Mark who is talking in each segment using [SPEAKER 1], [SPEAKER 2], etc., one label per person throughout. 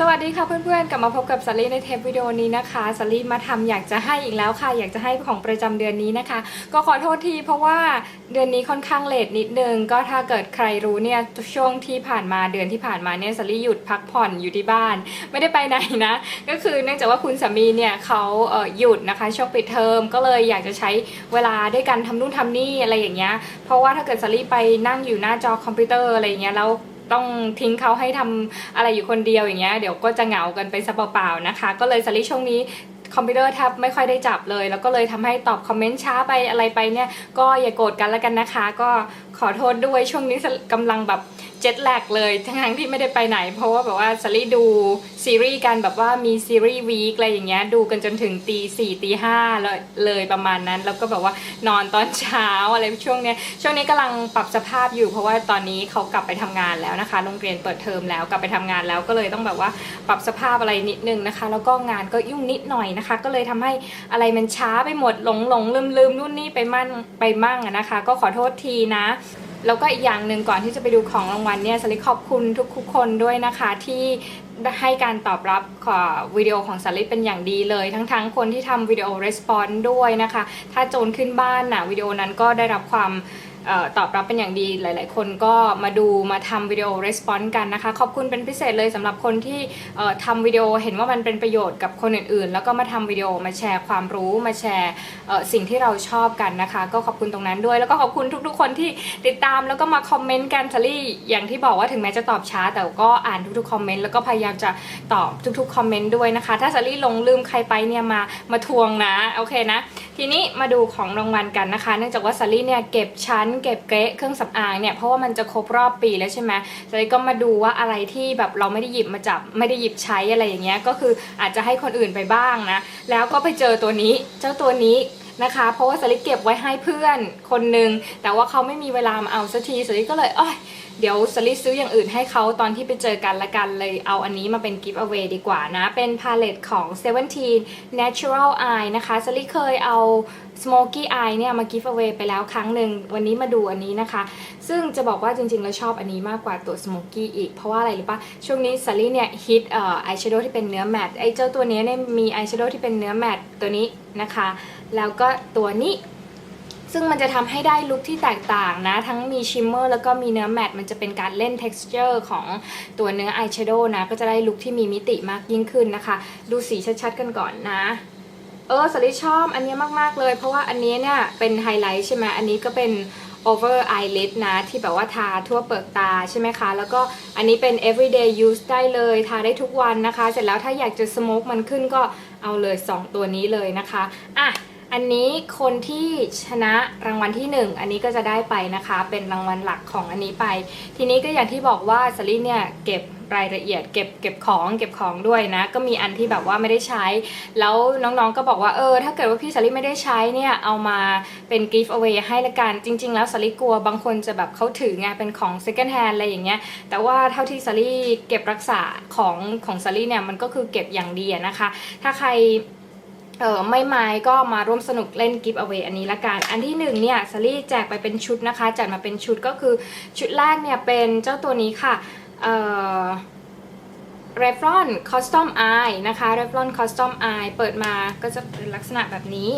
[SPEAKER 1] สวัสดีค่ะเพื่อนๆ กลับมาพบกับสลี่ในเทปวิดีโอนี้นะคะสลี่มาทำอยากจะให้อีกแล้วค่ะ อยากจะให้ของประจำเดือนนี้นะคะ ก็ขอโทษทีเพราะว่าเดือนนี้ค่อนข้างเลทนิดนึงก็ถ้าเกิดใครรู้เนี่ยช่วงที่ผ่านมาเดือนที่ผ่านมาเนี่ยสลี่หยุดพักผ่อนอยู่ที่บ้าน ไม่ได้ไปไหนนะ ก็คือเนื่องจากว่าคุณสามีเนี่ยเขาเออหยุดนะคะช่วงปิดเทอมก็เลยอยากจะใช้เวลาด้วยกันทำนู่นทำนี่อะไรอย่างเงี้ยเพราะว่าถ้าเกิดสลี่ไปนั่งอยู่หน้าจอคอมพิวเตอร์อะไรอย่างเงี้ยแล้ว ต้องทิ้งเขาให้ทำอะไรอยู่คนเดียวอย่างเงี้ยเดี๋ยวก็จะเหงากันไปซะเปล่าๆนะคะ ก็เลยสลิช่วงนี้คอมพิวเตอร์แทบไม่ค่อยได้จับเลย แล้วก็เลยทำให้ตอบคอมเมนต์ช้าไปอะไรไปเนี่ยก็อย่าโกรธกันแล้วกันนะคะ ก็ ขอโทษด้วยช่วงนี้กำลังแบบเจ็ตแลกเลยทั้งที่ไม่ได้ไปไหน เพราะว่าแบบว่าสลิดูซีรีส์กันแบบว่ามีซีรีส์วีคอะไรอย่างเงี้ยดูกันจนถึงตีสี่ตีห้าเลยเลยประมาณนั้น แล้วก็แบบว่านอนตอนเช้าอะไรช่วงเนี้ยช่วงนี้กำลังปรับสภาพอยู่ เพราะว่าตอนนี้เขากลับไปทำงานแล้วนะคะโรงเรียนเปิดเทอมแล้วกลับไปทำงานแล้วก็เลยต้องแบบว่าปรับสภาพอะไรนิดนึงนะคะ แล้วก็งานก็ยุ่งนิดหน่อยนะคะ ก็เลยทำให้อะไรมันช้าไปหมดหลงหลงลืมลืมนู่นนี่ไปมั่นไปมั่งนะคะ ก็ขอโทษทีนะ แล้วก็อีกอย่างหนึ่งก่อนที่จะไปดูของรางวัลเนี่ยสลิขอบคุณทุกๆคนด้วยนะคะที่ให้การตอบรับขอวิดีโอของสลิเป็นอย่างดีเลย ทั้งๆคนที่ทำวิดีโอรีสปอนด้วยนะคะ ถ้าโจนขึ้นบ้านนะวิดีโอนั้นก็ได้รับความ ตอบรับเป็นอย่างดีหลาย ๆ คนก็มาดูมาทำวิดีโอรีสปอนส์กันนะคะ ขอบคุณเป็นพิเศษเลยสำหรับคนที่ทำวิดีโอเห็นว่ามันเป็นประโยชน์กับคนอื่น ๆ แล้วก็มาทำวิดีโอมาแชร์ความรู้มาแชร์สิ่งที่เราชอบกันนะคะ ก็ขอบคุณตรงนั้นด้วย แล้วก็ขอบคุณทุก ๆ คนที่ติดตามแล้วก็มาคอมเมนต์กันซารี่อย่างที่บอกว่าถึงแม้จะตอบช้า แต่ก็อ่านทุก ๆ คอมเมนต์แล้วก็พยายามจะตอบทุก ๆ คอมเมนต์ด้วยนะคะ ถ้าซารี่ลงลืมใครไปเนี่ยมามาทวงนะโอเคนะ ทีนี้มาดูของรางวัลกันนะคะ เนื่องจากว่าซารี่เนี่ยเก็บชั้นเก็บเกะเครื่องสำอางเนี่ยเพราะว่ามันจะครบรอบปีแล้วใช่ไหมซารี่ก็มาดูว่าอะไรที่แบบเราไม่ได้หยิบมาจับไม่ได้หยิบใช้อะไรอย่างเงี้ยก็คืออาจจะให้คนอื่นไปบ้างนะแล้วก็ไปเจอตัวนี้เจ้าตัวนี้นะคะ เพราะว่าสลิเก็บไว้ให้เพื่อนคนหนึ่งแต่ว่าเขาไม่มีเวลามาเอาสักทีสลิก็เลยอ้อยเดี๋ยวสลิซื้ออย่างอื่นให้เขาตอนที่ไปเจอกันละกันเลยเอาอันนี้มาเป็น gift away ดีกว่านะ เป็นพาเลตของ17 natural eye นะคะสลิเคยเอา smoky eye เนี่ยมา gift away ไปแล้วครั้งหนึ่งวันนี้มาดูอันนี้นะคะ ซึ่งจะบอกว่าจริงๆ แล้วชอบอันนี้มากกว่าตัว smoky อีก เพราะว่าอะไรหรู้ปะช่วงนี้ซารี่เนี่ยฮิตเอ่ออายแชโดว์ที่เป็นเนื้อแมตต์ไอเจ้าตัวนี้เนี่ยมีอายแชโดว์ที่เป็นเนื้อแมตต์ตัวนี้นะคะ แล้วก็ตัวนี้ซึ่งมันจะทำให้ได้ลุคที่แตกต่างนะ ทั้งมีชิมเมอร์แล้วก็มีเนื้อแมตต์มันจะเป็นการเล่น texture ของตัวเนื้ออายแชโดว์นะ ก็จะได้ลุคที่มีมิติมากยิ่งขึ้นนะคะ ดูสีชัดๆกันก่อนนะ เออสลิชอบอันนี้มากๆเลย เพราะว่าอันนี้เนี่ยเป็นไฮไลท์ใช่ไหมอันนี้ก็เป็น over eyelid นะ ที่แบบว่าทาทั่วเปลือกตาใช่ไหมคะ แล้วก็อันนี้เป็น everyday use ได้เลย ทาได้ทุกวันนะคะ เสร็จแล้วถ้าอยากจะ smoke มันขึ้นก็เอาเลย 2 ตัวนี้เลยนะคะ อะ อันนี้คนที่ชนะรางวัลที่ 1 อันนี้ก็จะได้ไปนะคะ เป็นรางวัลหลักของอันนี้ไป ทีนี้ก็อย่างที่บอกว่าสลิเนี่ยเก็บรายละเอียดเก็บเก็บของเก็บของด้วยนะ ก็มีอันที่แบบว่าไม่ได้ใช้ แล้วน้องๆก็บอกว่าเออ ถ้าเกิดว่าพี่สลิไม่ได้ใช้เนี่ย เอามาเป็น gift away ให้ละกัน จริง ๆ แล้วสลิกลัวบางคนจะแบบเขาถือไงเป็นของ second hand อะไรอย่างเงี้ย แต่ว่าเท่าที่สลิเก็บรักษาของของสลิเนี่ยมันก็คือเก็บอย่างดีนะคะ ถ้าใคร เออไม่ไม้ก็มาร่วมสนุกเล่นกิฟต์เอาไว้อันนี้ละกัน อันที่หนึ่งเนี่ยซารี่แจกไปเป็นชุดนะคะ จัดมาเป็นชุดก็คือชุดแรกเนี่ยเป็นเจ้าตัวนี้ค่ะ เอ่อ Revlon Custom Eye นะคะ Revlon Custom Eye เปิดมาก็จะเป็นลักษณะแบบนี้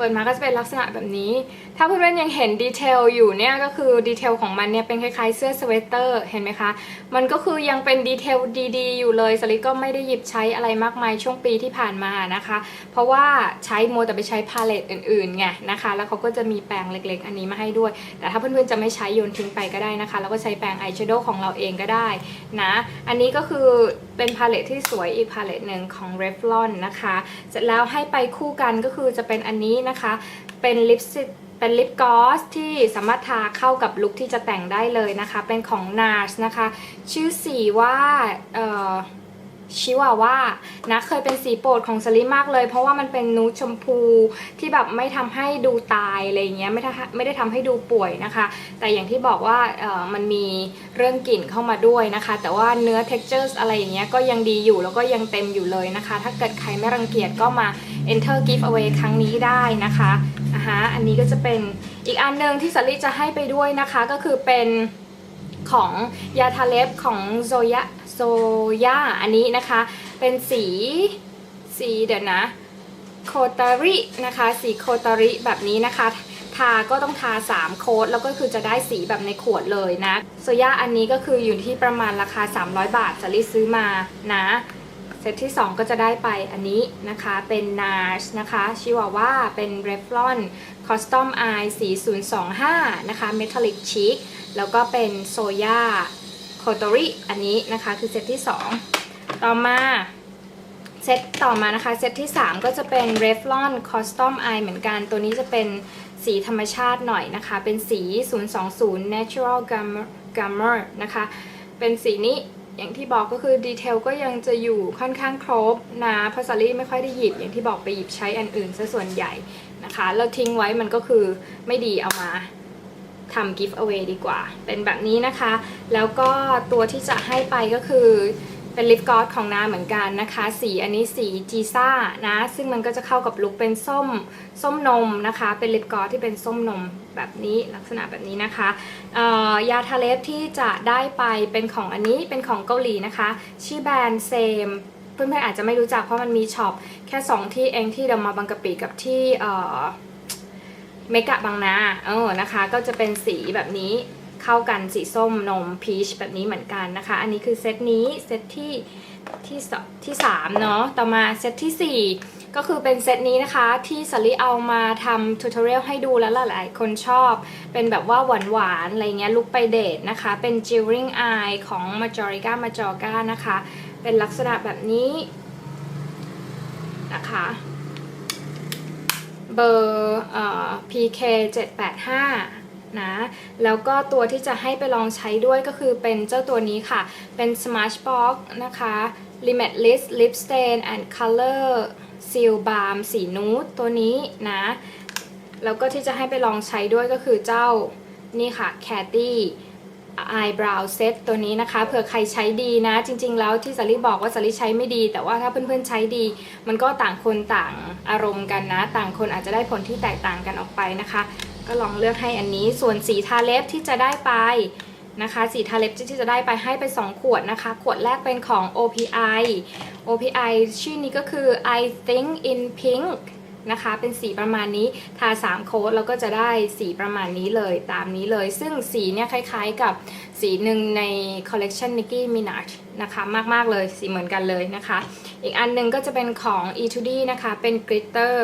[SPEAKER 1] เปิดมาก็จะเป็นลักษณะแบบนี้ ถ้าเพื่อนๆยังเห็นดีเทลอยู่เนี่ยก็คือดีเทลของมันเนี่ยเป็นคล้ายๆเสื้อสเวตเตอร์เห็นไหมคะ มันก็คือยังเป็นดีเทลดีๆ อยู่เลยสลิดก็ไม่ได้หยิบใช้อะไรมากมายช่วงปีที่ผ่านมานะคะ เพราะว่าใช้โมแต่ไปใช้พาเลตอื่นๆไงนะคะ แล้วเขาก็จะมีแปรงเล็กๆ อันนี้มาให้ด้วย แต่ถ้าเพื่อนๆจะไม่ใช้โยนทิ้งไปก็ได้นะคะ แล้วก็ใช้แปรงอายแชโดว์ของเราเองก็ได้นะ อันนี้ก็คือเป็นพาเลตที่สวยอีกพาเลตหนึ่งของ Revlon นะคะ เสร็จแล้วให้ไปคู่กันก็คือจะเป็นอันนี้นะคะ เป็นลิปสติกเป็นลิปกลอสที่สามารถทาเข้ากับลุคที่จะแต่งได้เลยนะคะ เป็นของ NARS นะคะ ชื่อสีว่าเอ่อ ชิวาว่านะเคยเป็นสีโปรดของสลิมมากเลย เพราะว่ามันเป็นนูดชมพูที่แบบไม่ทำให้ดูตายอะไรเงี้ยไม่ได้ไม่ได้ทำให้ดูป่วยนะคะ แต่อย่างที่บอกว่ามันมีเรื่องกลิ่นเข้ามาด้วยนะคะ แต่ว่าเนื้อ textures อะไรอย่างเงี้ยก็ยังดีอยู่แล้วก็ยังเต็มอยู่เลยนะคะ ถ้าเกิดใครไม่รังเกียจก็มา enter giveaway ครั้งนี้ได้นะคะอะฮะอันนี้ก็จะเป็นอีกอันหนึ่งที่สลิจะให้ไปด้วยนะคะก็คือเป็นของยาทาเล็บของโซยะ ย่าอันนี้นะคะ เป็นสีสีเดี๋ยวนะโคตารินะคะสีโคตาริแบบนี้นะคะ ทาก็ต้องทา 3 โค้ดแล้วก็คือจะได้สีแบบในขวดเลยนะ โซย่าอันนี้ก็คืออยู่ที่ประมาณราคา 300 บาทสลิซื้อมานะเซตที่ 2 ก็จะได้ไปอันนี้นะคะเป็น NARS นะคะชิวาว่าเป็น Revlon Custom Eye สี025 นะคะ Metallic Cheek แล้วก็เป็นโซย่า โคโตริอันนี้นะคะคือเซตที่ 2 ต่อมาเซตต่อมานะคะเซตที่ 3 ก็จะเป็น Revlon Custom Eye เหมือนกัน ตัวนี้จะเป็นสีธรรมชาติหน่อยนะคะ เป็นสี 020 Natural Glamour Glamour นะคะ เป็นสีนี้อย่างที่บอกก็คือดีเทลก็ยังจะอยู่ค่อนข้างครบนะพราะซารี่ไม่ค่อยได้หยิบอย่างที่บอกไปหยิบใช้อันอื่นซะส่วนใหญ่นะคะ แล้วทิ้งไว้มันก็คือไม่ดีเอามา ทำ gift away ดีกว่า เป็นแบบนี้นะคะ แล้วก็ตัวที่จะให้ไปก็คือเป็นลิปกลอสของนาเหมือนกันนะคะ สีอันนี้สีจีซ่านะ ซึ่งมันก็จะเข้ากับลุคเป็นส้มส้มนมนะคะ เป็นลิปกลอสที่เป็นส้มนมแบบนี้ลักษณะแบบนี้นะคะยาทาเล็บที่จะได้ไปเป็นของอันนี้เป็นของเกาหลีนะคะ ชื่อแบรนด์เซมเพื่อนๆอาจจะไม่รู้จักเพราะมันมีช็อปแค่ 2 ที่เองที่เดามาบางกะปิกับที่ เมกะบางนาเออนะคะ ก็จะเป็นสีแบบนี้เข้ากันสีส้มนมพีชแบบนี้เหมือนกันนะคะ อันนี้คือเซตนี้เซตที่ที่ที่สามเนาะต่อมาเซตที่สี่ก็คือเป็นเซตนี้นะคะที่สลิเอามาทำทูตอเรียลให้ดูแล้วหลายคนชอบ เป็นแบบว่าหวานๆอะไรเงี้ยลุกไปเดทนะคะ เป็น j e w e l i n g Eye ของ Majorica Majorca นะคะ เป็นลักษณะแบบนี้นะคะ เบอร์เอ่อ PK 785นะแล้วก็ตัวที่จะให้ไปลองใช้ด้วยก็คือเป็นเจ้าตัวนี้ค่ะ เป็น Smashbox นะคะ Limitless Lip Stain and Color Seal Balm สีนูดตัวนี้นะ แล้วก็ที่จะให้ไปลองใช้ด้วยก็คือเจ้านี่ค่ะ Catty Eyebrow Set ตัวนี้นะคะเผื่อใครใช้ดีนะ จริง ๆ แล้วที่สารีบอกว่าสารีใช้ไม่ดี แต่ว่าถ้าเพื่อนๆใช้ดี มันก็ต่างคนต่างอารมณ์กันนะ ต่างคนอาจจะได้ผลที่แตกต่างกันออกไปนะคะ ก็ลองเลือกให้อันนี้ส่วนสีทาเล็บที่จะได้ไปนะคะสีทาเล็บที่จะได้ไปให้ไป 2 ขวดนะคะ ขวดแรกเป็นของ OPI OPI ชื่อนี้ก็คือ I think in pink นะคะ เป็นสีประมาณนี้ทา 3 โค้ดแล้วก็จะได้สีประมาณนี้เลยตามนี้เลย ซึ่งสีเนี่ยคล้ายๆกับสีหนึ่งในคอลเลกชัน Nicki Minaj นะคะมากๆเลยสีเหมือนกันเลยนะคะ อีกอันหนึงก็จะเป็นของ e 2 d นะคะเป็น glitter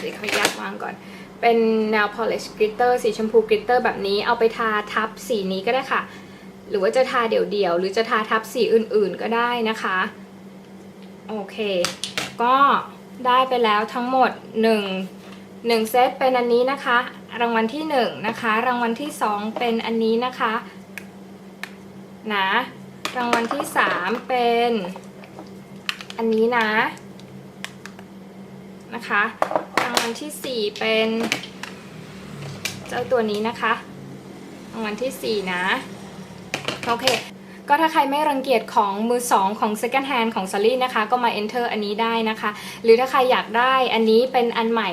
[SPEAKER 1] สีขออนุญาตวางก่อนเป็น nail polish glitter สีชมพู glitter แบบนี้เอาไปทาทับสีนี้ก็ได้ค่ะ หรือว่าจะทาเดี่ยวๆ หรือจะทาทับสีอื่นๆก็ได้นะคะ โอเค ก็ ได้ไปแล้วทั้งหมด 1 1 เซตเป็นอันนี้นะคะ รางวัลที่ 1 นะคะ รางวัลที่ 2 เป็นอันนี้นะคะนะรางวัลที่ 3 เป็น อันนี้นะนะคะ รางวัลที่ 4 เป็น เจ้าตัวนี้นะคะ รางวัลที่ 4 นะ โอเค ก็ถ้าใครไม่รังเกียจของมือ2ของ second hand ของ s a l l y นะคะ ก็มา enter อันนี้ได้นะคะ หรือถ้าใครอยากได้อันนี้เป็นอันใหม่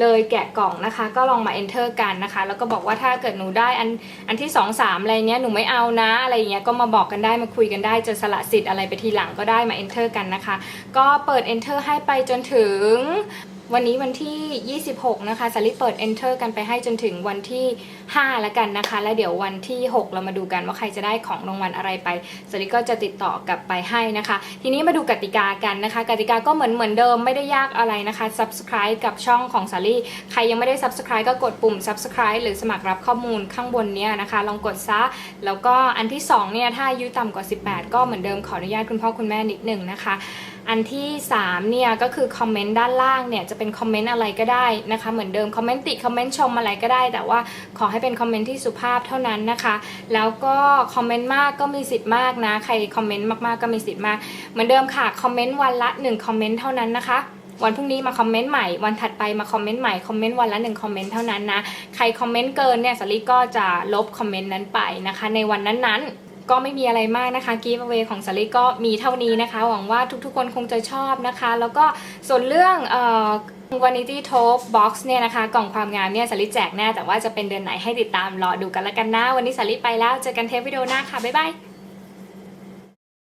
[SPEAKER 1] เลยแกะกล่องนะคะ ก็ลองมา enter กันนะคะ แล้วก็บอกว่าถ้าเกิดหนูได้อันอันที่2 3อะไรเงี้ยหนูไม่เอานะอะไรเงี้ยก็มาบอกกันได้มาคุยกันได้จะสละสิทธิ์อะไรไปทีหลังก็ได้มา enter กันนะคะ ก็เปิด enter ให้ไปจนถึง วันนี้วันที่ 26 นะคะสลิปเปิด enter กันไปให้จนถึงวันที่ 5 แล้วกันนะคะ แล้วเดี๋ยววันที่ 6 เรามาดูกันว่าใครจะได้ของรางวัลอะไรไปสลิปก็จะติดต่อกลับไปให้นะคะ ทีนี้มาดูกติกากันนะคะ กติกาก็เหมือนเหมือนเดิมไม่ได้ยากอะไรนะคะ subscribe กับช่องของสาลี่ใครยังไม่ได้ subscribe ก็กดปุ่ม subscribe หรือสมัครรับข้อมูลข้างบนเนี้ยนะคะ ลองกดซะ แล้วก็อันที่2เนี่ยถ้าอายุต่ำกว่า 18 ก็เหมือนเดิมขออนุญาตคุณพ่อคุณแม่นิดหนึ่งนะคะ อันที่ 3 เนี่ย ก็คือคอมเมนต์ด้านล่างเนี่ย จะเป็นคอมเมนต์อะไรก็ได้นะคะ เหมือนเดิมคอมเมนต์ติคอมเมนต์ชมอะไรก็ได้ แต่ว่าขอให้เป็นคอมเมนต์ที่สุภาพเท่านั้นนะคะ แล้วก็คอมเมนต์มากก็มีสิทธิ์มากนะ ใครคอมเมนต์มากๆก็มีสิทธิ์มาก เหมือนเดิมค่ะคอมเมนต์วันละ1คอมเมนต์เท่านั้นนะคะวันพรุ่งนี้มาคอมเมนต์ใหม่ วันถัดไปมาคอมเมนต์ใหม่ คอมเมนต์วันละหนึ่งคอมเมนต์เท่านั้นนะ ใครคอมเมนต์เกินเนี่ยสลิก็จะลบคอมเมนต์นั้นไปนะคะ ในวันนั้นๆ ก็ไม่มีอะไรมากนะคะกีฟเวของสลิก็มีเท่านี้นะคะ หวังว่าทุกๆคนคงจะชอบนะคะ แล้วก็ส่วนเรื่องเอ่อ Vanity Top Box เนี่ยนะคะ กล่องความงามเนี่ยสลิแจกแน่แต่ว่าจะเป็นเดือนไหนให้ติดตามรอดูกันละกันนะ วันนี้สลิไปแล้ว เจอกันเทปวิดีโอหน้าค่ะ บ๊ายบาย